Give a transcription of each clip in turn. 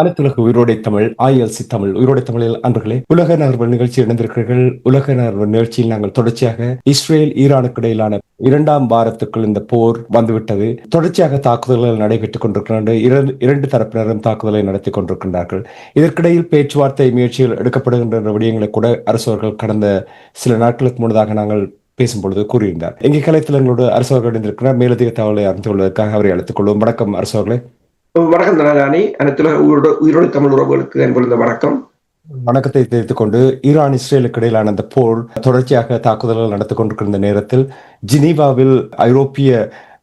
அனைத்துலக உயிரோடை தமிழ் ஐஎல்சி தமிழ் உயிரோடை தமிழில் அன்பர்களே உலக நகர்வு நிகழ்ச்சி இணைந்திருக்கிறீர்கள். உலக நகர்வு நிகழ்ச்சியில் நாங்கள் தொடர்ச்சியாக இஸ்ரேல் ஈரானுக்கு இடையிலான இரண்டாம் வாரத்துக்குள் இந்த போர் வந்துவிட்டது. தொடர்ச்சியாக தாக்குதல்கள் நடைபெற்றுக் கொண்டிருக்கின்றன. இரண்டு தரப்பினரும் தாக்குதலை நடத்தி கொண்டிருக்கின்றார்கள். இதற்கிடையில் பேச்சுவார்த்தை முயற்சிகள் எடுக்கப்படுகின்ற விடயங்களை கூட அரசவர்கள் கடந்த சில நாட்களுக்கு முன்னதாக நாங்கள் பேசும்பொழுது கூறியிருந்தார். எங்கள் கலைத்தலங்களோடு எங்களோட அரசவர்கள் இணைந்திருக்கிறார் மேலதிக தகவலை அறிந்து கொள்வதற்காக அவரை அழைத்துக் கொள்வோம். வணக்கம் அரசவர்களே வணக்கம் தனராணி அனைத்துல உயிரோடு உயிரோடு தமிழ் உறவுகளுக்கு என்பது வணக்கம். வணக்கத்தை தெரிவித்துக் கொண்டு ஈரான் இஸ்ரேலுக்கு இடையிலான அந்த போர் தொடர்ச்சியாக தாக்குதல்கள் நடத்தி கொண்டிருக்கிற நேரத்தில் ஜினீவாவில் ஐரோப்பிய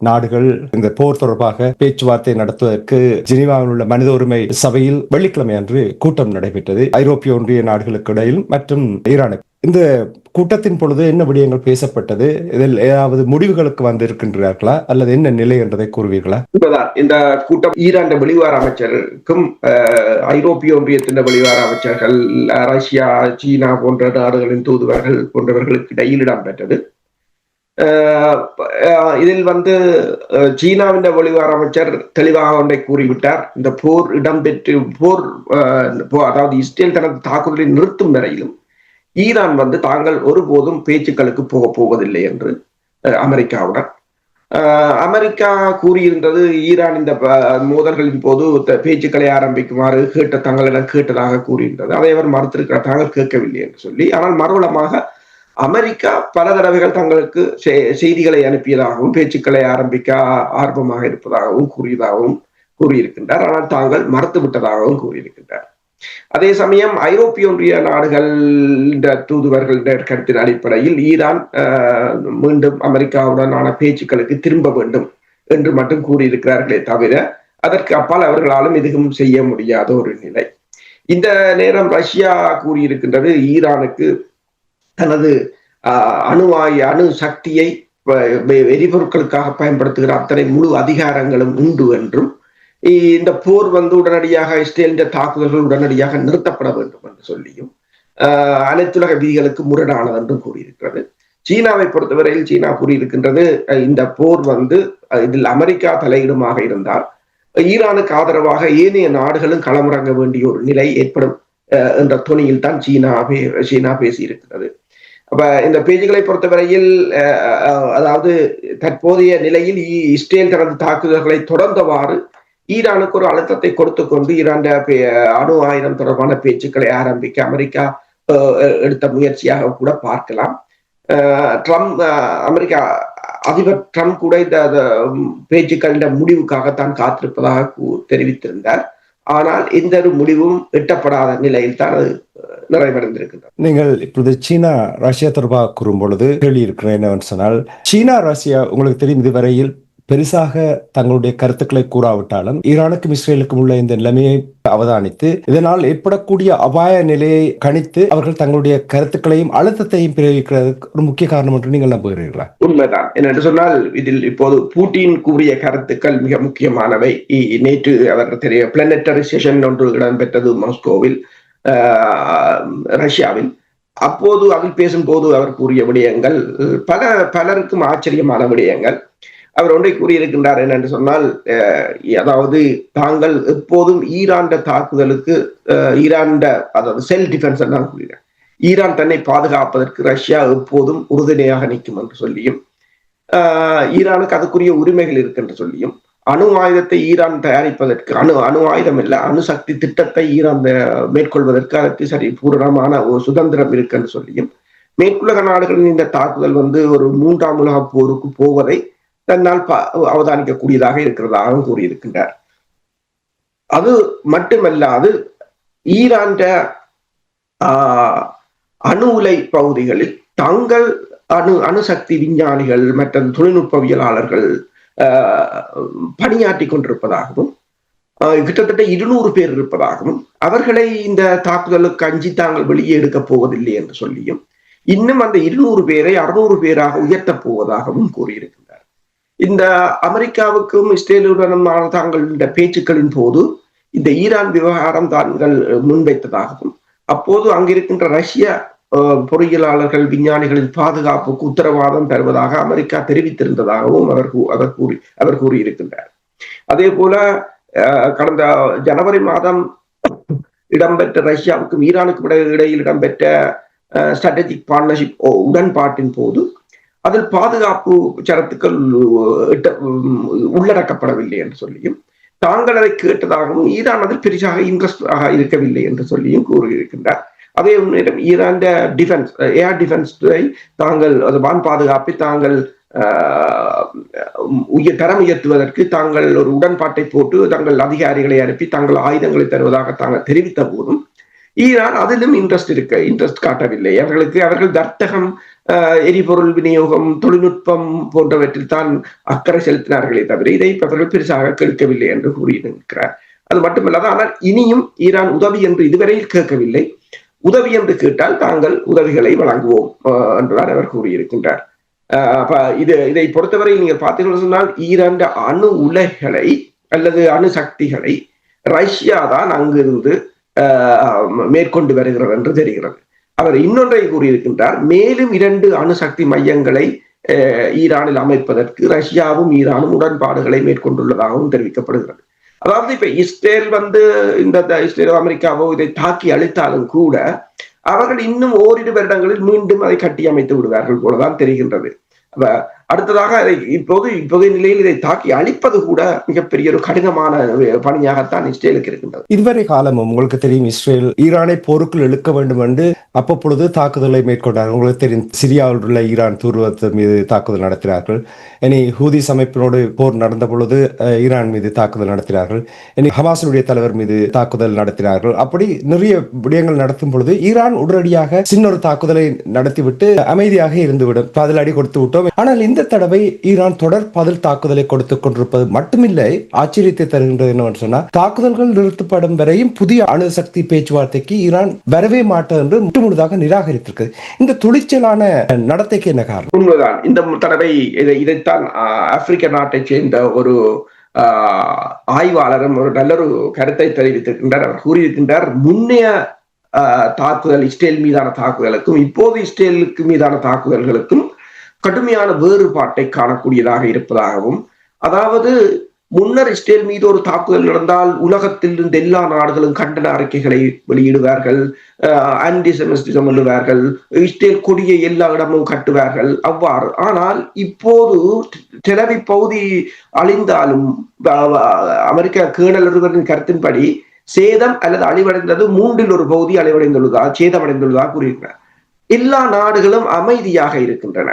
நாடுகள் இந்த போர் தொடர்பாக பேச்சுவார்த்தை நடத்துவதற்கு ஜெனீவாவில் உள்ள மனித உரிமை சபையில் வெள்ளிக்கிழமை அன்று கூட்டம் நடைபெற்றது. ஐரோப்பிய ஒன்றிய நாடுகளுக்கு இடையில் மற்றும் ஈரானுக்கு. இந்த கூட்டத்தின் பொழுது என்ன விடயங்கள் பேசப்பட்டது? இதில் ஏதாவது முடிவுகளுக்கு வந்திருக்கின்றார்களா? அல்லது என்ன நிலை என்றதை கூறுவீர்களா? உண்மைதான் இந்த கூட்டம் ஈரான் வெளிவார அமைச்சருக்கும் ஐரோப்பிய ஒன்றியத்தின் வெளிவார அமைச்சர்கள் ரஷ்யா சீனா போன்ற நாடுகளின் தூதுவர்கள் போன்றவர்களுக்கு இடையில் இடம்பெற்றது. இதில் வந்து சீனாவின் வெளிவார அமைச்சர் தெளிவாக ஒன்றை கூறிவிட்டார். இந்த போர் இடம்பெற்று போர் அஹ், அதாவது இஸ்ரேல் தனது தாக்குதலை நிறுத்தும் வரையிலும் ஈரான் வந்து தாங்கள் ஒருபோதும் பேச்சுக்களுக்கு போக போவதில்லை என்று அஹ், அமெரிக்காவுடன். அமெரிக்கா கூறியிருந்தது ஈரான் இந்த மோதல்களின் போது பேச்சுக்களை ஆரம்பிக்குமாறு கேட்ட தங்களிடம் கேட்டதாக கூறியிருந்தது. அதை அவர் மறுத்திருக்கிறார். தாங்கள் கேட்கவில்லை என்று சொல்லி ஆனால் மறுவளமாக அமெரிக்கா பல தடவைகள் தங்களுக்கு செ- செய்திகளை அனுப்பியதாகவும் பேச்சுக்களை ஆரம்பிக்க ஆர்வமாக இருப்பதாகவும் கூறியதாகவும் கூறியிருக்கின்றார். ஆனால் தாங்கள் மறுத்து விட்டதாகவும் கூறியிருக்கின்றார். அதே சமயம் ஐரோப்பிய ஒன்றிய நாடுகள் தூதுவர்கள் கருத்தின் அடிப்படையில் ஈரான் அஹ், மீண்டும் அமெரிக்காவுடனான பேச்சுக்களுக்கு திரும்ப வேண்டும் என்று மட்டும் கூறியிருக்கிறார்களே தவிர அதற்கு அப்பால் அவர்களாலும் எதுவும் செய்ய முடியாத ஒரு நிலை. இந்த நேரம் ரஷ்யா கூறியிருக்கின்றது ஈரானுக்கு தனது அணுவாய் அணுவாயு அணு சக்தியை எரிபொருட்களுக்காக பயன்படுத்துகிற அத்தனை முழு அதிகாரங்களும் உண்டு என்றும் இந்த போர் வந்து உடனடியாக இஸ்ரேலின் தாக்குதல்கள் உடனடியாக நிறுத்தப்பட வேண்டும் என்று சொல்லியும் அனைத்துலக விதிகளுக்கு முரணானது என்றும் கூறியிருக்கிறது. சீனாவை பொறுத்தவரையில் சீனா கூறியிருக்கின்றது இந்த போர் வந்து இதில் அமெரிக்கா தலையிடுமாக இருந்தால் ஈரானுக்கு ஆதரவாக ஏனைய நாடுகளும் களமிறங்க வேண்டிய ஒரு நிலை ஏற்படும் அஹ், என்ற துணியில் தான் சீனா பே- சீனா பேசியிருக்கிறது. அப்ப இந்த பேச்சுகளை பொறுத்தவரையில் அதாவது தற்போதைய நிலையில் இஸ்ரேல் தனது தாக்குதல்களை தொடர்ந்தவாறு ஈரானுக்கு ஒரு அழுத்தத்தை கொடுத்து கொண்டு ஈரான் அணு ஆயுதம் தொடர்பான பேச்சுக்களை ஆரம்பிக்க அமெரிக்கா அஹ், எடுத்த முயற்சியாக கூட பார்க்கலாம். ட்ரம்ப் அஹ், அமெரிக்கா அதிபர் ட்ரம்ப் கூட இந்த இந்த, பேச்சுக்களின் முடிவுக்காகத்தான் காத்திருப்பதாக தெரிவித்திருந்தார். ஆனால் எந்த ஒரு முடிவும் எட்டப்படாத நிலையில் தான் அது அஹ், நிறைவடைந்திருக்கின்றது நீங்கள் இப்பொழுது சீனா ரஷ்யா தொடர்பாக கூறும் பொழுது கேள்வி இருக்கிறேன் என்னவென்று சொன்னால் சீனா ரஷ்யா உங்களுக்கு தெரியும் இதுவரையில் பெருசாக தங்களுடைய கருத்துக்களை கூறாவிட்டாலும் ஈரானுக்கும் இஸ்ரேலுக்கும் உள்ள இந்த நிலைமையை அவதானித்து இதனால் ஏற்படக்கூடிய அபாய நிலையை கணித்து அவர்கள் தங்களுடைய கருத்துக்களையும் அழுத்தத்தையும் பிரயோகிக்கிறதுக்கு ஒரு முக்கிய காரணம் என்று நீங்கள் நம்புகிறீர்களா? உண்மைதான். என்னென்று சொன்னால் இதில் இப்போது பூட்டின் கூறிய கருத்துக்கள் மிக முக்கியமானவை. நேற்று அவர் தெரிய பிளானட்டரி செஷன் ஒன்று இடம்பெற்றது மாஸ்கோவில். ரஷ்யாவில். அப்போது அவர் பேசும்போது அவர் கூறிய விடயங்கள் பல பலருக்கும் ஆச்சரியமான விடயங்கள். அவர் ஒன்றை கூறியிருக்கின்றார் என்னென்று சொன்னால் அஹ், அதாவது தாங்கள் எப்போதும் ஈராண்ட தாக்குதலுக்கு ஈராண்ட அதாவது செல்ஃப் டிஃபென்ஸ் தான் கூறுகிறார் ஈரான் தன்னை பாதுகாப்பதற்கு ரஷ்யா எப்போதும் உறுதுணையாக நிற்கும் என்று சொல்லியும் ஆஹ், ஈரானுக்கு அதுக்குரிய உரிமைகள் இருக்கு என்று சொல்லியும் அணு ஆயுதத்தை ஈரான் தயாரிப்பதற்கு அணு அணு ஆயுதம் இல்லை அணுசக்தி திட்டத்தை ஈரான் மேற்கொள்வதற்கு அதற்கு சரி பூரணமான ஒரு சுதந்திரம் இருக்குன்னு சொல்லியும் மேற்குலக நாடுகளின் இந்த தாக்குதல் வந்து ஒரு மூன்றாம் உலக போருக்கு போவதை தன்னால் அவதானிக்கக்கூடியதாக இருக்கிறதாகவும் கூறியிருக்கின்றார். அது மட்டுமல்லாது ஈரான்ட ஆஹ், அணு உலை பகுதிகளில் தங்கள் அணு அணுசக்தி விஞ்ஞானிகள் மற்றும் தொழில்நுட்பவியலாளர்கள் பணியாற்றி கொண்டிருப்பதாகவும் கிட்டத்தட்ட இருநூறு பேர் இருப்பதாகவும் அவர்களை இந்த தாக்குதலுக்கு அஞ்சி தாங்கள் வெளியே எடுக்கப் போவதில்லை என்று சொல்லியும் இன்னும் அந்த இருநூறு பேரை அறுநூறு பேராக உயர்த்தப் போவதாகவும் கூறியிருக்கின்றார். இந்த அமெரிக்காவுக்கும் இஸ்ரேலுடனான இந்த பேச்சுக்களின் போது இந்த ஈரான் விவகாரம் தாங்கள் முன்வைத்ததாகவும் அப்போது அங்கிருக்கின்ற ரஷ்ய பொறியியலாளர்கள் விஞ்ஞானிகளின் பாதுகாப்புக்கு உத்தரவாதம் தருவதாக அமெரிக்கா தெரிவித்திருந்ததாகவும் அவர் அவர் கூறி அவர் கூறியிருக்கின்றார். அதே போல கடந்த ஜனவரி மாதம் இடம்பெற்ற ரஷ்யாவுக்கும் ஈரானுக்கும் இடையில் இடம்பெற்ற ஸ்ட்ராட்டஜிக் பார்ட்னர்ஷிப் உடன்பாட்டின் போது அதில் பாதுகாப்பு சரத்துக்கள் உள்ளடக்கப்படவில்லை என்று சொல்லியும் தாங்கள் அதை கேட்டதாகவும் ஈரான் அதில் பெரிதாக இன்ட்ரெஸ்டாக இருக்கவில்லை என்று சொல்லியும் கூறியிருக்கின்றார். அதே நேரம் ஈரான் டிஃபென்ஸ் ஏர் டிஃபென்ஸ் துறை தாங்கள் அது வான் பாதுகாப்பை தாங்கள் உயர் தரம் உயர்த்துவதற்கு தாங்கள் ஒரு உடன்பாட்டை போட்டு தங்கள் அதிகாரிகளை அனுப்பி தங்கள் ஆயுதங்களை தருவதாக தாங்கள் தெரிவித்த போதும் ஈரான் அதிலும் இன்ட்ரெஸ்ட் இருக்க இன்ட்ரெஸ்ட் காட்டவில்லை. அவர்களுக்கு அவர்கள் வர்த்தகம் ஆஹ், எரிபொருள் விநியோகம் தொழில்நுட்பம் போன்றவற்றில் தான் அக்கறை செலுத்தினார்களே தவிர இதை அவர்கள் பெருசாக கேட்கவில்லை என்று கூறியிருக்கிறார். அது மட்டுமல்லாது ஆனால் இனியும் ஈரான் உதவி என்று இதுவரையில் கேட்கவில்லை. உதவி என்று கேட்டால் தாங்கள் உதவிகளை வழங்குவோம் என்றுதான் அவர் கூறியிருக்கின்றார். ஆஹ், இது இதை பொறுத்தவரை நீங்கள் பார்த்தீங்கன்னு சொன்னால் ஈரான் அணு உலைகளை அல்லது அணு சக்திகளை ரஷ்யா தான் அங்கிருந்து ஆஹ், மேற்கொண்டு வருகிறது என்று தெரிகிறது. அவர் இன்னொன்றை கூறியிருக்கின்றார் மேலும் இரண்டு அணுசக்தி மையங்களை ஈரானில் அமைப்பதற்கு ரஷ்யாவும் ஈரானும் உடன்பாடுகளை மேற்கொண்டுள்ளதாகவும் தெரிவிக்கப்படுகிறது. அதாவது இப்ப இஸ்ரேல் வந்து இந்த இஸ்ரேல் இஸ்ரேலோ அமெரிக்காவோ இதை தாக்கி அழித்தாலும் கூட அவர்கள் இன்னும் ஓரிரு வருடங்களில் மீண்டும் அதை கட்டி அமைத்து விடுவார்கள் போலதான் தெரிகின்றது. அடுத்ததாக அதை இப்போது இப்போதைய நிலையில் இதை தாக்கி அழிப்பது கூட மிகப்பெரிய ஒரு கடினமான பணியாகத்தான் இஸ்ரேலுக்கு இருக்கின்றது. இதுவரை காலமும் உங்களுக்கு தெரியும் இஸ்ரேல் ஈரானை போருக்குள் இழுக்க வேண்டும் என்று அப்பப்பொழுது தாக்குதலை மேற்கொண்டார் உங்களுக்கு தெரியும் சிரியாவில் உள்ள ஈரான் தூர்வத்து மீது தாக்குதல் நடத்தினார்கள். இனி ஹூதிஸ் அமைப்பினோடு போர் நடந்த பொழுது ஈரான் மீது தாக்குதல் நடத்தினார்கள். இனி ஹமாசனுடைய தலைவர் மீது தாக்குதல் நடத்தினார்கள். அப்படி நிறைய விடயங்கள் நடத்தும் பொழுது ஈரான் உடனடியாக சின்னொரு தாக்குதலை நடத்திவிட்டு அமைதியாக இருந்துவிடும். பதிலடி கொடுத்து விட்டோம். ஆனால் இந்த தடவை ஈரான் தொடர் பதில் தாக்குதலை கொடுத்துக் கொண்டிருப்பது மட்டுமில்லை ஆச்சரியத்தை தருகின்றது என்னவென்று சொன்னால் தாக்குதல்கள் நிறுத்தப்படும் வரையும் புதிய அணுசக்தி பேச்சுவார்த்தைக்கு ஈரான் வரவே மாட்டது என்று முற்றுமுழுதாக நிராகரித்திருக்கிறது இந்த துணிச்சலான நடத்தைக்கு என்ன காரணம்? உண்மைதான். இந்த தடவை இதைத்தான் ஆப்பிரிக்க நாட்டைச் சேர்ந்த ஒரு ஆய்வாளரும் ஒரு நல்லொரு கருத்தை தெரிவித்திருக்கின்றார். அவர் கூறியிருக்கின்றார் முன்னைய தாக்குதல் இஸ்ரேல் மீதான தாக்குதலுக்கும் இப்போது இஸ்ரேலுக்கு மீதான தாக்குதல்களுக்கும் கடுமையான வேறுபாட்டை காணக்கூடியதாக இருப்பதாகவும் அதாவது முன்னர் இஸ்ரேல் மீது ஒரு தாக்குதல் நடந்தால் உலகத்தில் இருந்து எல்லா நாடுகளும் கண்டன அறிக்கைகளை வெளியிடுவார்கள் ஆன்டிசெமிஸ்டிசம் எழுவார்கள் இஸ்ரேல் கொடியை எல்லா இடமும் கட்டுவார்கள் அவ்வாறு. ஆனால் இப்போது டெலவி பகுதி அழிந்தாலும் அமெரிக்க கேணல் ஒருவரின் கருத்தின்படி சேதம் அல்லது அழிவடைந்தது மூன்றில் ஒரு பகுதி அழிவடைந்துள்ளதா சேதமடைந்துள்ளதா கூறியிருக்கிறார் எல்லா நாடுகளும் அமைதியாக இருக்கின்றன.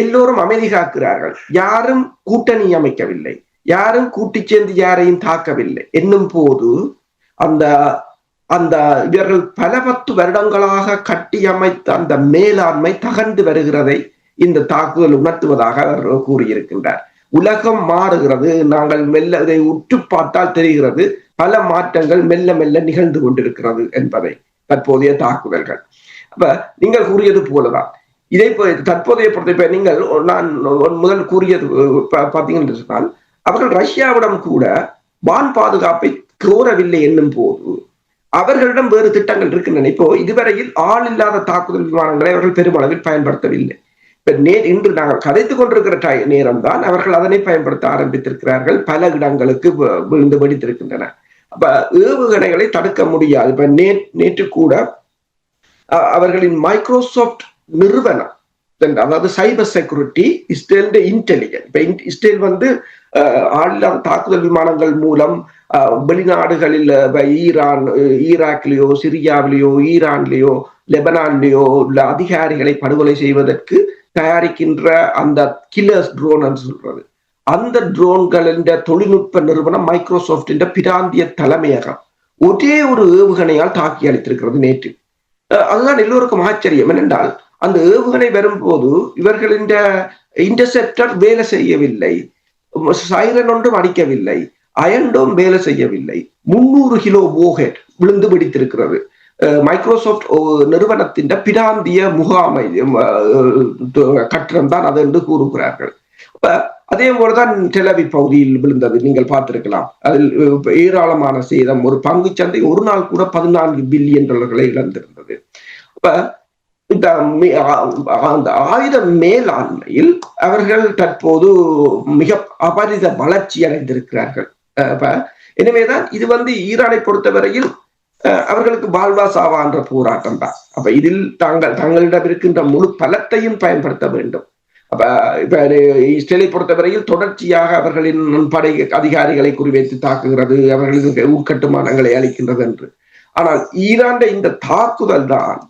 எல்லோரும் அமைதி காக்கிறார்கள் யாரும் கூட்டணி அமைக்கவில்லை. யாரும் கூட்டி சேர்ந்து யாரையும் தாக்கவில்லை. என்னும் போது அந்த அந்த இவர்கள் பல பத்து வருடங்களாக கட்டியமைத்த அந்த மேலாண்மை தகர்ந்து வருகிறதை இந்த தாக்குதல் உணர்த்துவதாக அவர் கூறியிருக்கின்றார். உலகம் மாறுகிறது. நாங்கள் மெல்ல இதை உற்று பார்த்தால் தெரிகிறது. பல மாற்றங்கள் மெல்ல மெல்ல நிகழ்ந்து கொண்டிருக்கிறது என்பதை தற்போதைய தாக்குதல்கள். அப்ப நீங்கள் கூறியது போலதான். இதே தற்போதைய பொறுத்த நீங்கள் நான் முதல் கூறியது பார்த்தீங்கன்னு சொன்னால் அவர்கள் ரஷ்யாவிடம் கூட வான் பாதுகாப்பை கோரவில்லை என்னும் போது அவர்களிடம் வேறு திட்டங்கள் இருக்கின்றன இப்போ இதுவரையில் ஆள் இல்லாத தாக்குதல் விமானங்களை அவர்கள் பெருமளவில் பயன்படுத்தவில்லை. இப்ப நே இன்று நாங்கள் கதைத்துக் கொண்டிருக்கிற நேரம் நேரம்தான் அவர்கள் அதனை பயன்படுத்த ஆரம்பித்திருக்கிறார்கள் பல இடங்களுக்கு விழுந்து வெடித்திருக்கின்றன. அப்ப ஏவுகணைகளை தடுக்க முடியாது. இப்ப நே நேற்று கூட அவர்களின் மைக்ரோசாஃப்ட் நிறுவனம். அதாவது சைபர் செக்யூரிட்டி இஸ்ரேல் இன்டெலிஜென்ட் இப்ப இஸ்ரேல் வந்து அஹ், தாக்குதல் விமானங்கள் மூலம் வெளிநாடுகளில் ஈரான் ஈராக்லேயோ சிரியாவிலேயோ ஈரான்லயோ லெபனான்லயோ உள்ள அதிகாரிகளை படுகொலை செய்வதற்கு தயாரிக்கின்ற அந்த கில்லர்ஸ் ட்ரோன் சொல்றது. அந்த ட்ரோன்களின் தொழில்நுட்ப நிறுவனம் மைக்ரோசாப்டின் பிராந்திய தலைமையகம். ஒரே ஒரு ஏவுகணையால் தாக்கி அளித்திருக்கிறது நேற்று. அதுதான் எல்லோருக்கும் ஆச்சரியம். என்னென்றால் அந்த ஏவுகணை வரும்போது இவர்களின் இன்டர்செப்டர் வேலை செய்யவில்லை. சைரன் ஒன்றும் அடிக்கவில்லை. அயன்டோம் வேலை செய்யவில்லை. முன்னூறு கிலோ ஓஹெட் விழுந்து பிடித்திருக்கிறது. மைக்ரோசாப்ட் நிறுவனத்தின் பிராந்திய முகாமை கட்டிடம் தான் அது என்று கூறுகிறார்கள். அதே போலதான் டெலவி பகுதியில் விழுந்தது. நீங்கள் பார்த்திருக்கலாம். அதில் ஏராளமான சேதம். ஒரு பங்கு சந்தை ஒரு நாள் கூட பதினான்கு பில்லியன் டாலர்களை இழந்திருந்தது. இப்ப அந்த ஆயுத மேலாண்மையில் அவர்கள் தற்போது மிக அபரித வளர்ச்சி அடைந்திருக்கிறார்கள். எனவேதான் இது வந்து ஈரானை பொறுத்தவரையில் அவர்களுக்கு வாழ்வா சாவா என்ற போராட்டம் தான். அப்ப இதில் தாங்கள் தங்களிடம் இருக்கின்ற முழு பலத்தையும் பயன்படுத்த வேண்டும். அப்ப இப்ப இஸ்ரேலை பொறுத்தவரையில் தொடர்ச்சியாக அவர்களின் படை அதிகாரிகளை குறிவைத்து தாக்குகிறது அவர்களின் உட்கட்டுமானங்களை அளிக்கின்றது என்று. ஆனால் ஈரான் இந்த தாக்குதல் தான்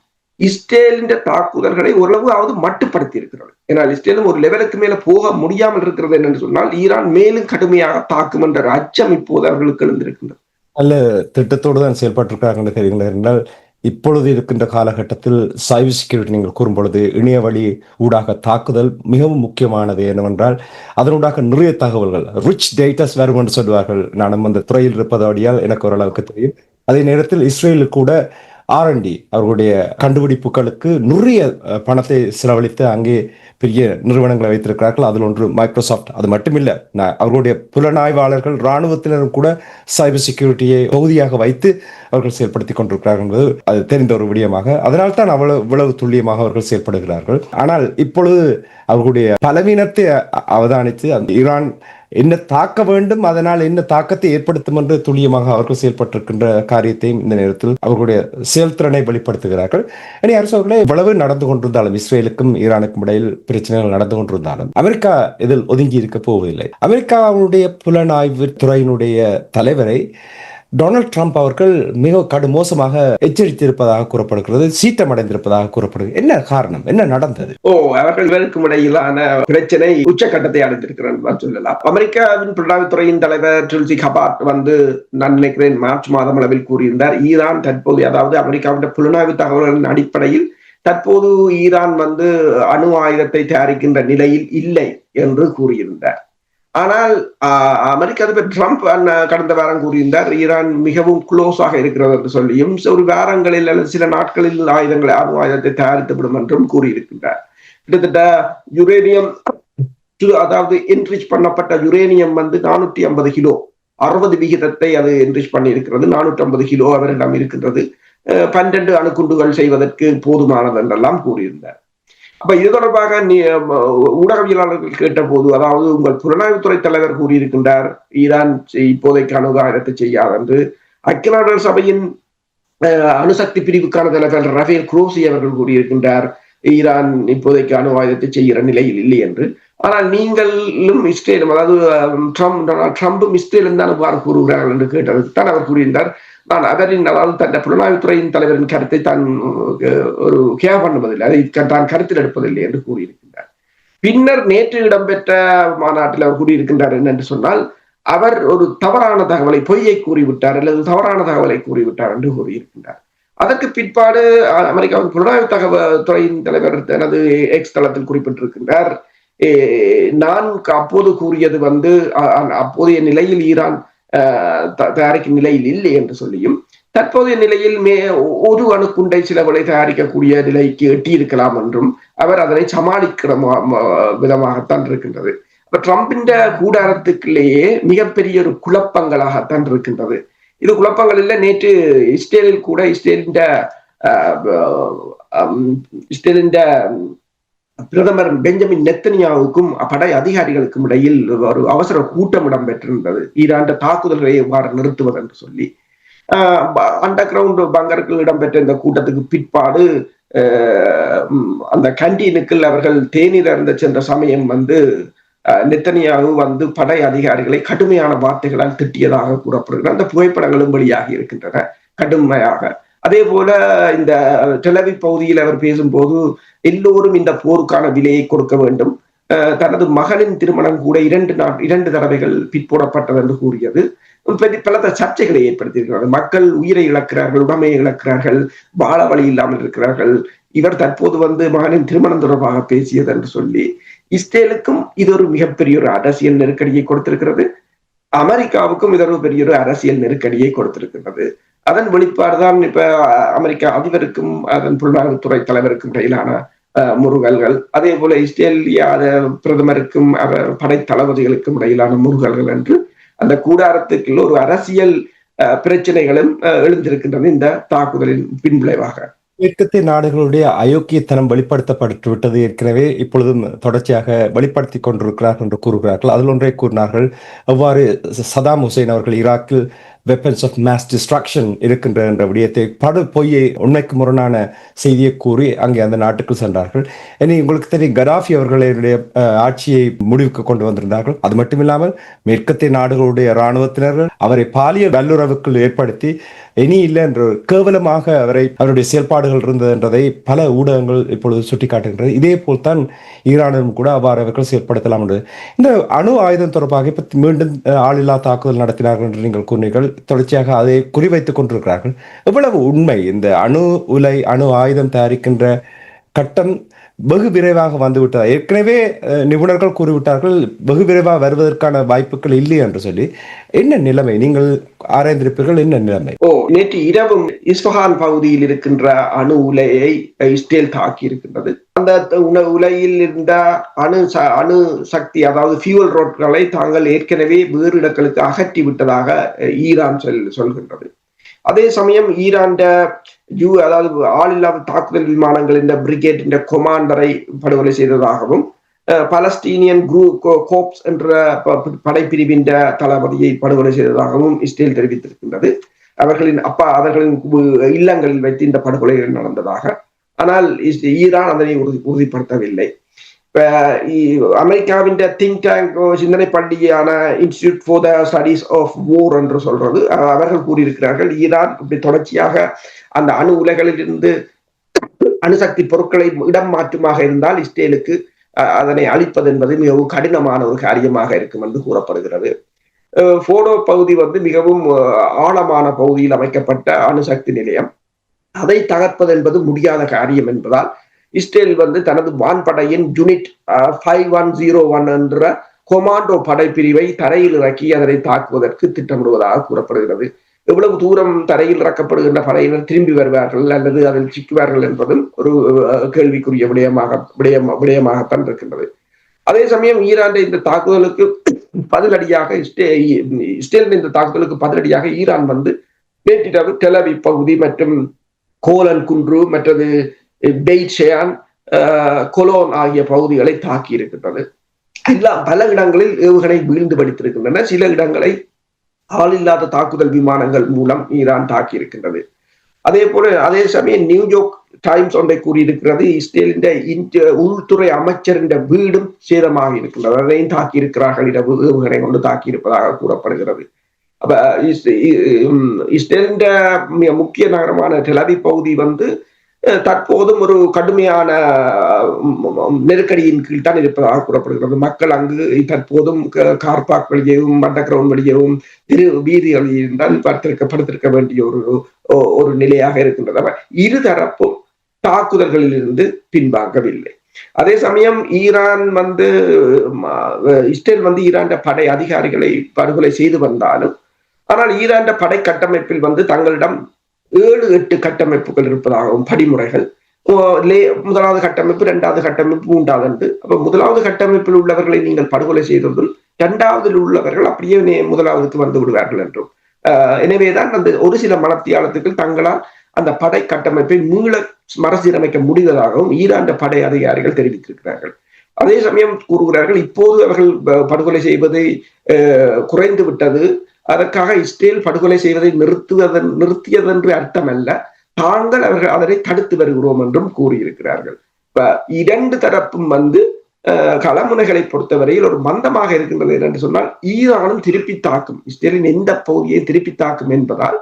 இஸ்ரேலின் தாக்குதல்களை ஓரளவாவது மட்டுப்படுத்தி இருக்கிறது ஏன்னால் இஸ்ரேலும் ஒரு லெவலுக்கு மேல போக முடியாமல் இருக்கிறது என்று சொன்னால் ஈரான் மேலும் கடுமையாக தாக்கும் என்ற அச்சம் இப்போது அவர்களுக்கு எழுந்திருக்கின்றது. நல்ல திட்டத்தோடு தான் செயல்பட்டிருக்காங்க தெரியுங்களா என்றால் இப்பொழுது இருக்கின்ற காலகட்டத்தில் சைபர் செக்யூரிட்டி நீங்கள் கூறும் பொழுது இணைய வழி ஊடாக தாக்குதல் மிகவும் முக்கியமானது என்னவென்றால் அதனூடாக நிறைய தகவல்கள் ரிச் டேட்டாஸ் வரும் என்று சொல்வார்கள் நானும் அந்த துறையில் இருப்பதோடையால் எனக்கு ஓரளவுக்கு தெரியும். அதே நேரத்தில் இஸ்ரேலில் கூட ஆர்என்டி அவர்களுடைய கண்டுபிடிப்புகளுக்கு நிறைய பணத்தை செலவழித்து அங்கே பெரிய நிறுவனங்களை வைத்திருக்கிறார்கள். அதில் ஒன்று மைக்ரோசாஃப்ட் அது மட்டுமில்ல அவர்களுடைய புலனாய்வாளர்கள் இராணுவத்தினரும் கூட சைபர் செக்யூரிட்டியை பகுதியாக வைத்து அவர்கள் செயல்படுத்திக் கொண்டிருக்கிறார்கள் என்பது அது தெரிந்த ஒரு விடயமாக. அதனால் தான் அவ்வளவு இவ்வளவு துல்லியமாக அவர்கள் செயல்படுகிறார்கள். ஆனால் இப்பொழுது அவர்களுடைய பலவீனத்தை அவதானித்து அந்த ஈரான் என்ன தாக்க வேண்டும் அதனால் என்ன தாக்கத்தை ஏற்படுத்தும் என்று துல்லியமாக அவர்கள் செயல்பட்டிருக்கின்ற காரியத்தையும் இந்த நேரத்தில் அவர்களுடைய செயல்திறனை வெளிப்படுத்துகிறார்கள். இனி அரசு அவர்களே இவ்வளவு நடந்து கொண்டிருந்தாலும் இஸ்ரேலுக்கும் ஈரானுக்கும் இடையில் பிரச்சனைகள் நடந்து கொண்டிருந்தாலும் அமெரிக்கா இதில் ஒதுங்கி இருக்க போவதில்லை. அமெரிக்காவுடைய புலனாய்வு துறையினுடைய தலைவரை டொனால்ட் ட்ரம்ப் அவர்கள் மிக கடுமோசமாக எச்சரித்திருப்பதாக கூறப்படுகிறது சீற்றமடைந்திருப்பதாக கூறப்படுகிறது. என்ன காரணம்? என்ன நடந்தது? ஓ அவர்கள் இவருக்கும் இடையிலான பிரச்சனை உச்சக்கட்டத்தை அடைந்திருக்கிறார் சொல்லலாம். அமெரிக்காவின் புலனாய்வுத்துறையின் தலைவர் ட்ரில்சி கபாட் வந்து நான் நினைக்கிறேன் மார்ச் மாதம் அளவில் கூறியிருந்தார் ஈரான் தற்போது அதாவது அமெரிக்காவின் புலனாய்வு தகவல்களின் அடிப்படையில் தற்போது ஈரான் வந்து அணு ஆயுதத்தை தயாரிக்கின்ற நிலையில் இல்லை என்று கூறியிருந்தார். ஆனால் அமெரிக்க அதிபர் ட்ரம்ப் கடந்த வாரம் கூறியிருந்தார் ஈரான் மிகவும் க்ளோஸாக இருக்கிறது என்று சொல்லியும் ஒரு வாரங்களில் அல்லது சில நாட்களில் ஆயுதங்களை அணு ஆயுதத்தை தயாரித்து விடும் என்றும் கூறியிருக்கின்றார். கிட்டத்தட்ட யுரேனியம் அதாவது என்ரிச் பண்ணப்பட்ட யுரேனியம் வந்து நானூத்தி ஐம்பது கிலோ அறுபது விகிதத்தை அது என்ரிச் பண்ணி இருக்கிறது நானூற்றி ஐம்பது கிலோ அவரிடம் இருக்கின்றது. பன்னெண்டு அணுக்குண்டுகள் செய்வதற்கு போதுமானது என்றெல்லாம் கூறியிருந்தார். அப்ப இது தொடர்பாக நீ ஊடகவியலாளர்கள் கேட்ட போது அதாவது உங்கள் புலனாய்வுத்துறை தலைவர் கூறியிருக்கின்றார் ஈரான் இப்போதைக்கு அணு ஆயுதத்தை செய்யாது என்று ஐக்கிய நாடுகள் சபையின் அணுசக்தி பிரிவுக்கான தலைவர் ரஃபேல் குரோசி அவர்கள் கூறியிருக்கின்றார் ஈரான் இப்போதைக்கு அணு ஆயுதத்தை செய்கிற நிலையில் இல்லை என்று. ஆனால் நீங்களும் இஸ்ரேலும் அதாவது ட்ரம்ப் ட்ரம்பும் இஸ்ரேலும் தான் அவ்வாறு கூறுகிறார்கள் என்று கேட்டதற்கு தான் அவர் கூறியிருந்தார். நான் அவரின் அதாவது தன் புலனாய்வுத்துறையின் தலைவரின் கருத்தை தான் ஒரு கேர் பண்ணுவதில்லை. அதை தான் கருத்தில் எடுப்பதில்லை என்று கூறியிருக்கின்றார். பின்னர் நேற்று இடம்பெற்ற மாநாட்டில் அவர் கூறியிருக்கின்றார் என்னென்று சொன்னால் அவர் ஒரு தவறான தகவலை பொய்யை கூறிவிட்டார் அல்லது தவறான தகவலை கூறிவிட்டார் என்று கூறியிருக்கின்றார். அதற்கு பிற்பாடு அமெரிக்காவின் புலனாய்வு தகவல் துறையின் தலைவர் தனது எக்ஸ் தளத்தில் குறிப்பிட்டிருக்கின்றார். நான் அப்போது கூறியது வந்து அப்போதைய நிலையில் ஈரான் தயாரிக்கும் நிலையில் இல்லை என்று சொல்லியும் தற்போதைய நிலையில் மே ஒரு அணுக்குண்டை சிலவளை தயாரிக்கக்கூடிய நிலைக்கு எட்டியிருக்கலாம் என்றும் அவர் அதனை சமாளிக்கிற விதமாகத்தான் இருக்கின்றது. இப்ப ட்ரம்பின் கூடாரத்துக்குள்ளேயே மிகப்பெரிய ஒரு குழப்பங்களாகத்தான் இருக்கின்றது. இது குழப்பங்கள் இல்லை நேற்று இஸ்ரேலில் கூட இஸ்ரேலின் இஸ்ரேலின் பிரதமர் பெஞ்சமின் நெத்தனியாவுக்கும் படை அதிகாரிகளுக்கும் இடையில் ஒரு அவசர கூட்டம் இடம்பெற்றிருந்தது. ஈரான் தாக்குதல்களை எவ்வாறு நிறுத்துவது என்று சொல்லி அண்டர் கிரவுண்ட் பங்கர்கள் இடம்பெற்ற இந்த கூட்டத்துக்கு பிற்பாடு அந்த கண்டீனுக்குள் அவர்கள் தேநீர் அருந்த சென்ற சமயம் வந்து நெத்தனியாவு வந்து படை அதிகாரிகளை கடுமையான வார்த்தைகளால் திட்டியதாக கூறப்படுகிறது. அந்த புகைப்படங்களும் வெளியாகி இருக்கின்றன. கடுமையாக. அதே போல இந்த டெலவி பகுதியில் அவர் பேசும்போது எல்லோரும் இந்த போருக்கான விலையை கொடுக்க வேண்டும். தனது மகனின் திருமணம் கூட இரண்டு நாட் இரண்டு தடவைகள் பிற்போடப்பட்டது என்று கூறியது. பல சர்ச்சைகளை ஏற்படுத்தியிருக்கிறார்கள் மக்கள் உயிரை இழக்கிறார்கள் உடமையை இழக்கிறார்கள் வாழ வழி இல்லாமல் இருக்கிறார்கள். இவர் தற்போது வந்து மகனின் திருமணம் தொடர்பாக பேசியது என்று சொல்லி இஸ்ரேலுக்கும் இது ஒரு மிகப்பெரிய ஒரு அரசியல் நெருக்கடியை கொடுத்திருக்கிறது. அமெரிக்காவுக்கும் இது ஒரு பெரிய ஒரு அரசியல் நெருக்கடியை கொடுத்திருக்கிறது. அதன் வெளிப்பாடுதான் இப்ப அமெரிக்கா அமெரிக்க அதிபருக்கும் அதன் பொருளாதாரத்துறை தலைவருக்கும் இடையிலான அஹ், முருகல்கள் அதே போல இஸ்ரேலிய பிரதமருக்கும் படை தளபதிகளுக்கும் இடையிலான முருகல்கள் என்று அந்த கூடாரத்துக்குள்ள ஒரு அரசியல் அஹ், பிரச்சனைகளும் அஹ், எழுந்திருக்கின்றது இந்த தாக்குதலின் பின்விளைவாக மேற்கத்திய நாடுகளுடைய அயோக்கியத்தனம் வெளிப்படுத்தப்பட்டு விட்டது ஏற்கனவே. இப்பொழுதும் தொடர்ச்சியாக வெளிப்படுத்தி கொண்டிருக்கிறார்கள் என்று கூறுகிறார்கள். அதில் ஒன்றை கூறினார்கள். எவ்வாறு சதாம் ஹுசைன் அவர்கள் ஈராக்கில் வெப்பன்ஸ் ஆஃப் மேஸ் டிஸ்ட்ரக்ஷன் இருக்கின்ற என்ற விடயத்தை படு பொய்யை உண்மைக்கு முரணான செய்தியை கூறி அங்கே அந்த நாட்டுக்கு சென்றார்கள். இனி உங்களுக்கு தெரியும் கடாஃபி அவர்களுடைய ஆட்சியை முடிவுக்கு கொண்டு வந்திருந்தார்கள். அது மட்டுமில்லாமல் மேற்கத்திய நாடுகளுடைய இராணுவத்தினர்கள் அவரை பாலியல் நல்லுறவுக்குள் ஏற்படுத்தி இனி இல்லை என்ற கேவலமாக அவரை அவருடைய செயல்பாடுகள் இருந்தது என்றதை பல ஊடகங்கள் இப்பொழுது சுட்டிக்காட்டுகின்றது. இதே போல் தான் ஈரானிலும் கூட அவ்வாறு அவர்கள் செயல்படுத்தலாம் என்று. இந்த அணு ஆயுதம் தொடர்பாக இப்போ மீண்டும் ஆளில்லா தாக்குதல் நடத்தினார்கள் என்று நீங்கள் கூறினீர்கள். தொடர்ச்சியாக அதை குறிவைத்துக் கொண்டிருக்கிறார்கள். எவ்வளவு உண்மை இந்த அணு உலை அணு ஆயுதம் தயாரிக்கின்ற கட்டம் வெகு விரைவாக வந்துவிட்டதா ஏற்கனவே நிபுணர்கள் கூறிவிட்டார்கள் வெகு விரைவாக வருவதற்கான வாய்ப்புகள் இல்லை என்று சொல்லி. என்ன நிலைமை? நீங்கள் ஆராய்ந்திருப்பீர்கள் என்ன நிலைமை? ஓ நேற்று இரவும் இஸ்பஹான் பகுதியில் இருக்கின்ற அணு உலையை இஸ்ரேல் தாக்கி இருக்கின்றது அந்த உலையில் இருந்த அணு ச- அணு சக்தி அதாவது ஃபியூவல் ரோட்களை தாங்கள் ஏற்கனவே வேறு இடங்களுக்கு அகற்றி விட்டதாக ஈரான் சொல் சொல்கின்றது. அதே சமயம் ஈரான் யூ அதாவது ஆளில்லாத தாக்குதல் விமானங்கள் இந்த பிரிகேட் இந்த கொமாண்டரை படுகொலை செய்ததாகவும் அஹ், பலஸ்தீனியன் குரூ கோ- கோப்ஸ் என்ற படைப்பிரிவின் தளபதியை படுகொலை செய்ததாகவும் இஸ்ரேல் தெரிவித்திருக்கின்றது. அவர்களின் அப்பா அவர்களின் இல்லங்களில் வைத்து இந்த படுகொலைகள் நடந்ததாக. ஆனால் ஈரான் அதனை உறுதி உறுதிப்படுத்தவில்லை. அமெரிக்காவின் திங்க் டேங்க் சிந்தனை பள்ளியான institute for the studies of war என்று சொல்றது. அவர்கள் கூறியிருக்கிறார்கள் ஈரான் இப்படி தொடர்ச்சியாக அந்த அணு உலைகளில் இருந்து அணுசக்தி பொருட்களை இடம் மாற்றுமாக இருந்தால் இஸ்ரேலுக்கு அதனை அழிப்பது என்பது மிகவும் கடினமான ஒரு காரியமாக இருக்கும் என்று கூறப்படுகிறது. போடோ பகுதி வந்து மிகவும் ஆழமான பகுதியில் அமைக்கப்பட்ட அணுசக்தி நிலையம். அதை தகர்ப்பது என்பது முடியாத காரியம் என்பதால் இஸ்ரேல் வந்து தனது வான்படையின் unit five one zero one என்ற கொமாண்டோ படைப்பிரிவை தரையில் இறக்கி அதனை தாக்குவதற்கு திட்டமிடுவதாக கூறப்படுகிறது. எவ்வளவு தூரம் தரையில் இறக்கப்படுகின்ற படையினர் திரும்பி வருவார்கள் அல்லது அதில் சிக்குவார்கள் என்பதும் ஒரு கேள்விக்குரிய விடயமாக விடயம் விடயமாகத்தான் இருக்கின்றது. அதே சமயம் ஈரான் இந்த தாக்குதலுக்கு பதிலடியாக இஸ்ரே இஸ்ரேலின் இந்த தாக்குதலுக்கு பதிலடியாக ஈரான் வந்து நேற்றிரவு டெலவி பகுதி மற்றும் கோலன் குன்று மற்றது பெய்ட் கொலோன் ஆகிய பகுதிகளை தாக்கி இருக்கின்றது. எல்லாம் பல இடங்களில் ஏவுகணை வீழ்ந்து படித்திருக்கின்றன. சில இடங்களை ஆளில்லாத தாக்குதல் விமானங்கள் மூலம் ஈரான் தாக்கி இருக்கின்றது. அதே போல அதே சமயம் நியூயோர்க் டைம்ஸ் ஒன்றை கூறியிருக்கிறது இஸ்ரேலின் இந்திய உள்துறை அமைச்சரின் வீடும் சேதமாக இருக்கின்றது. அதையும் தாக்கி இருக்கிறார்கள். இரவு ஏவுகணை கொண்டு தாக்கி இருப்பதாக கூறப்படுகிறது. அப்ப இஸ்ரேலின் மிக முக்கிய நகரமான டெலவி பகுதி வந்து தற்போதும் ஒரு கடுமையான நெருக்கடியின் கீழ் தான் இருப்பதாக கூறப்படுகிறது. மக்கள் அங்கு தற்போதும் க- கார் பார்க் வழியவும் அண்டர் கிரவுண்ட் வழியவும் திரு வீதிகளில் தான் படுத்திருக்க படுத்திருக்க வேண்டிய ஒரு ஒரு நிலையாக இருக்கின்றது. இருதரப்பும் தாக்குதல்களில் இருந்து பின்வாங்கவில்லை. அதே சமயம் ஈரான் வந்து இஸ்ரேல் வந்து ஈரான் படை அதிகாரிகளை படுகொலை செய்து வந்தாலும் ஆனால் ஈரான் படை கட்டமைப்பில் வந்து தங்களிடம் ஏழு எட்டு கட்டமைப்புகள் இருப்பதாகவும் படிமுறைகள். ஓ, முதலாவது கட்டமைப்பு இரண்டாவது கட்டமைப்பு மூன்றாவது என்று. அப்ப முதலாவது கட்டமைப்பில் உள்ளவர்களை நீங்கள் படுகொலை செய்ததும் இரண்டாவதில் உள்ளவர்கள் அப்படியே முதலாவதுக்கு வந்து விடுவார்கள் என்றும். எனவேதான் அந்த ஒரு சில மனத்தியாளத்துக்கள் தங்களால் அந்த படை கட்டமைப்பை மீள மறுசீரமைக்க முடிவதாகவும் ஈரான் படை அதிகாரிகள் தெரிவித்திருக்கிறார்கள். அதே சமயம் கூறுகிறார்கள் இப்போது அவர்கள் படுகொலை செய்வதை குறைந்து விட்டது அதற்காக இஸ்ரேல் படுகொலை செய்வதை நிறுத்துவதன் நிறுத்தியதென்று அர்த்தமல்ல தாங்கள் அவர்கள் அதனை தடுத்து வருகிறோம் என்றும் கூறியிருக்கிறார்கள் இப்ப இரண்டு தரப்பும் வந்து களமுனைகளை பொறுத்தவரையில் ஒரு மந்தமாக இருக்கின்றது என்று சொன்னால் ஈரானும் திருப்பி தாக்கும் இஸ்ரேலின் எந்த பகுதியை திருப்பி தாக்கும் என்பதால்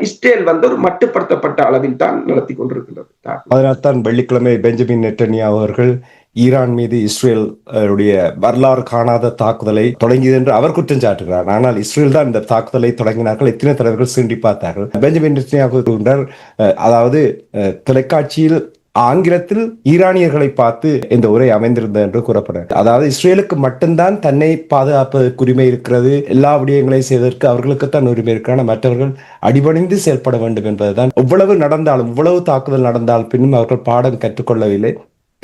இஸ்ரேல் வந்து ஒரு மட்டுப்படுத்தப்பட்ட அளவில் தான் நடத்தி கொண்டிருக்கின்றது தாக்குதல். அதனால்தான் வெள்ளிக்கிழமை பெஞ்சமின் நெட்டன்யா அவர்கள் ஈரான் மீது இஸ்ரேல் உடைய வரலாறு காணாத தாக்குதலை தொடங்கியது என்று அவர் குற்றம் சாட்டுகிறார். ஆனால் இஸ்ரேல் தான் இந்த தாக்குதலை தொடங்கினார்கள். எத்தனை தலைவர்கள் சீண்டி பார்த்தார்கள். பெஞ்சமின் கூறுகின்றார் அதாவது தொலைக்காட்சியில் ஆங்கிலத்தில் ஈரானியர்களை பார்த்து இந்த உரை அமைந்திருந்தது என்று கூறப்படுகிறது. அதாவது இஸ்ரேலுக்கு மட்டும்தான் தன்னை பாதுகாப்பதற்கு உரிமை இருக்கிறது. எல்லா விடயங்களையும் செய்வதற்கு அவர்களுக்குத்தான் உரிமை இருக்கிறான மற்றவர்கள் அடிபணிந்து செயல்பட வேண்டும் என்பதுதான். எவ்வளவு நடந்தாலும் இவ்வளவு தாக்குதல் நடந்தால் பின்னும் அவர்கள் பாடம் கற்றுக்கொள்ளவில்லை.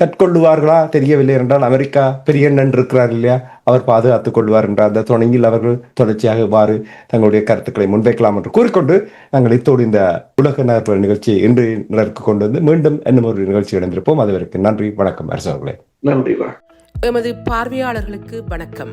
கற்கொள்ளுவார்களா தெரியவில்லை என்றால் அமெரிக்கா பெரிய அண்ணன் இருக்கிறார் இல்லையா? அவர் பாதுகாத்துக் கொள்வார் என்ற அந்த துணையில் அவர்கள் தொடர்ச்சியாக இவ்வாறு தங்களுடைய கருத்துக்களை முன்வைக்கலாம் என்று கூறிக்கொண்டு நாங்கள் இத்தோடு இந்த உலக நகர்வு நிகழ்ச்சியை இன்று நிலருக்கு கொண்டு வந்து மீண்டும் இன்னும் ஒரு நிகழ்ச்சி இணைந்திருப்போம். அதுவரைக்கும் நன்றி வணக்கம் அரசு அவர்களே நன்றி எமது பார்வையாளர்களுக்கு வணக்கம்.